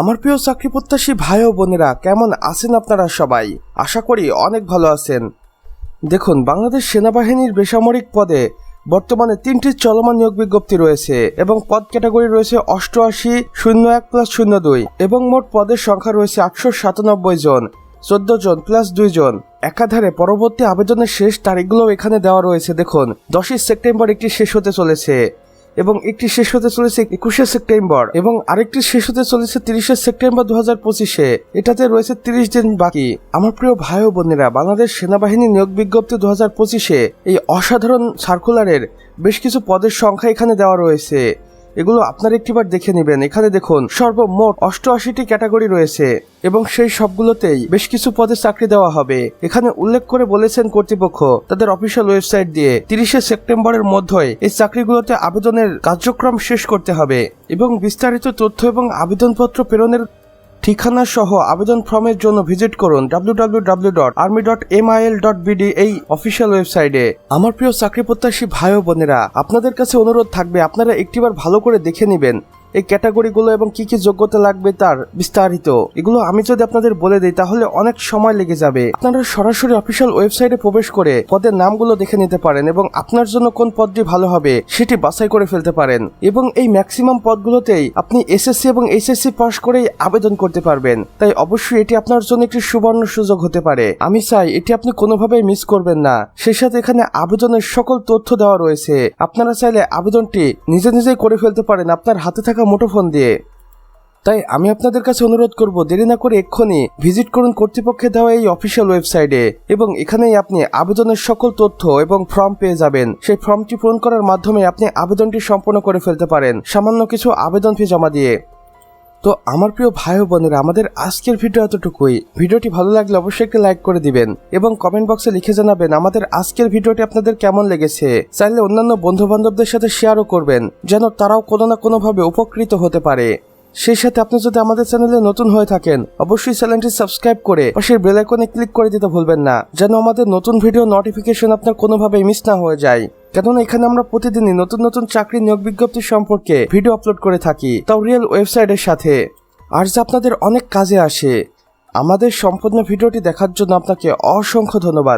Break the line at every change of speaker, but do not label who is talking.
আমার প্রিয় চাকরি প্রত্যাশী ভাই ও বোনেরা, কেমন আছেন আপনারা সবাই? আশা করি অনেক ভালো আছেন। দেখুন, বাংলাদেশ সেনাবাহিনীর বেসামরিক পদে বর্তমানে তিনটি চলমান নিয়োগ বিজ্ঞপ্তি রয়েছে এবং পদ ক্যাটাগরি রয়েছে অষ্টআশি, শূন্য এক প্লাস শূন্য দুই এবং মোট পদের সংখ্যা রয়েছে আটশো সাতানব্বই জন, চোদ্দ জন প্লাস দুই জন। একাধারে পরবর্তী আবেদনের শেষ তারিখগুলো এখানে দেওয়া রয়েছে। দেখুন, দশই সেপ্টেম্বর একটি শেষ হতে চলেছে। এবং একটি শেষ হতে চলেছে একুশে সেপ্টেম্বর, এবং আরেকটি শেষ হতে চলেছে তিরিশে সেপ্টেম্বর দু হাজার পঁচিশে। এটাতে রয়েছে তিরিশ দিন বাকি। আমার প্রিয় ভাই ও বোনেরা, বাংলাদেশ সেনাবাহিনী নিয়োগ বিজ্ঞপ্তি দু হাজার পঁচিশে এই অসাধারণ সার্কুলারের বেশ কিছু পদের সংখ্যা এখানে দেওয়া রয়েছে। এগুলো আপনার একটিবার দেখে নেবেন। এখানে দেখুন, সর্বমোট অষ্টআশিটি ক্যাটাগরি রয়েছে এবং সেই সবগুলোতেই বেশ কিছু পদে চাকরি দেওয়া হবে। এখানে উল্লেখ করে বলেছেন কর্তৃপক্ষ, তাদের অফিসিয়াল ওয়েবসাইট দিয়ে তিরিশে সেপ্টেম্বরের মধ্যে এই চাকরিগুলোতে আবেদনের কার্যক্রম শেষ করতে হবে এবং বিস্তারিত তথ্য এবং আবেদনপত্র প্রেরণের ঠিকানা সহ আবেদন ফর্মের জন্য ভিজিট করুন www.army.mil.bd এই অফিসিয়াল ওয়েবসাইটে আমার প্রিয় চাকরি প্রত্যাশী ভাই ও বোনেরা, আপনাদের কাছে অনুরোধ থাকবে আপনারা একটিবার ভালো করে দেখে নেবেন। এই ক্যাটাগরিগুলো এবং কি কি যোগ্যতা লাগবে তার বিস্তারিত, এগুলো আমি যদি আপনাদের বলে দিই, তাহলে অনেক সময় লেগে যাবে। আপনারা সরাসরি অফিসিয়াল ওয়েবসাইটে প্রবেশ করে পদের নামগুলো দেখে নিতে পারেন এবং আপনার জন্য কোন পদটি ভালো হবে সেটি বাছাই করে ফেলতে পারেন এবং এই ম্যাক্সিমাম পদগুলোতেই আপনি এসএসসি এবং এইচএসসি পাশ করেই আবেদন করতে পারবেন। তাই অবশ্যই এটি আপনার জন্য একটি সুবর্ণ সুযোগ হতে পারে। আমি চাই এটি আপনি কোনোভাবেই মিস করবেন না। সেই সাথে এখানে আবেদনের সকল তথ্য দেওয়া রয়েছে। আপনারা চাইলে আবেদনটি নিজে নিজেই করে ফেলতে পারেন। আপনার হাতে থাকা মুঠোফোন দিয়ে। তাই আমি আপনাদের কাছে অনুরোধ করব, দেরি না করে এক্ষুনি ভিজিট করুন কর্তৃপক্ষের দেওয়া এই অফিসিয়াল ওয়েবসাইটে এবং এখানেই আপনি আবেদনের সকল তথ্য এবং ফর্ম পেয়ে যাবেন। সেই ফর্মটি পূরণ করার মাধ্যমে আপনি আবেদনটি সম্পন্ন করে ফেলতে পারেন। সামান্য কিছু আবেদন ফি জমা দিয়ে। তো আমার প্রিয় ভাই বোনেরা, আমাদের আজকের ভিডিও এতটুকুই। ভিডিওটি ভালো লাগলে অবশ্যই একটি লাইক করে দিবেন এবং কমেন্ট বক্সে লিখে জানাবেন আমাদের আজকের ভিডিওটি আপনাদের কেমন লেগেছে। চাইলে অন্যান্য বন্ধু বান্ধবদের সাথে শেয়ারও করবেন, যেন তারাও কোনো না কোনোভাবে উপকৃত হতে পারে। সেই সাথে আপনি যদি আমাদের চ্যানেলে নতুন হয়ে থাকেন, অবশ্যই চ্যানেলটি সাবস্ক্রাইব করে পাশের বেল আইকনে ক্লিক করে দিতে ভুলবেন না, যেন আমাদের নতুন ভিডিও নোটিফিকেশন আপনার কোনোভাবেই মিস না হয়ে যায়। কেননা এখানে আমরা প্রতিদিনই নতুন নতুন চাকরি নিয়োগ বিজ্ঞপ্তি সম্পর্কে ভিডিও আপলোড করে থাকি। তাও রিয়েল ওয়েবসাইটের সাথে। আর যা আপনাদের অনেক কাজে আসে, আমাদের সম্পূর্ণ ভিডিওটি দেখার জন্য আপনাকে অসংখ্য ধন্যবাদ।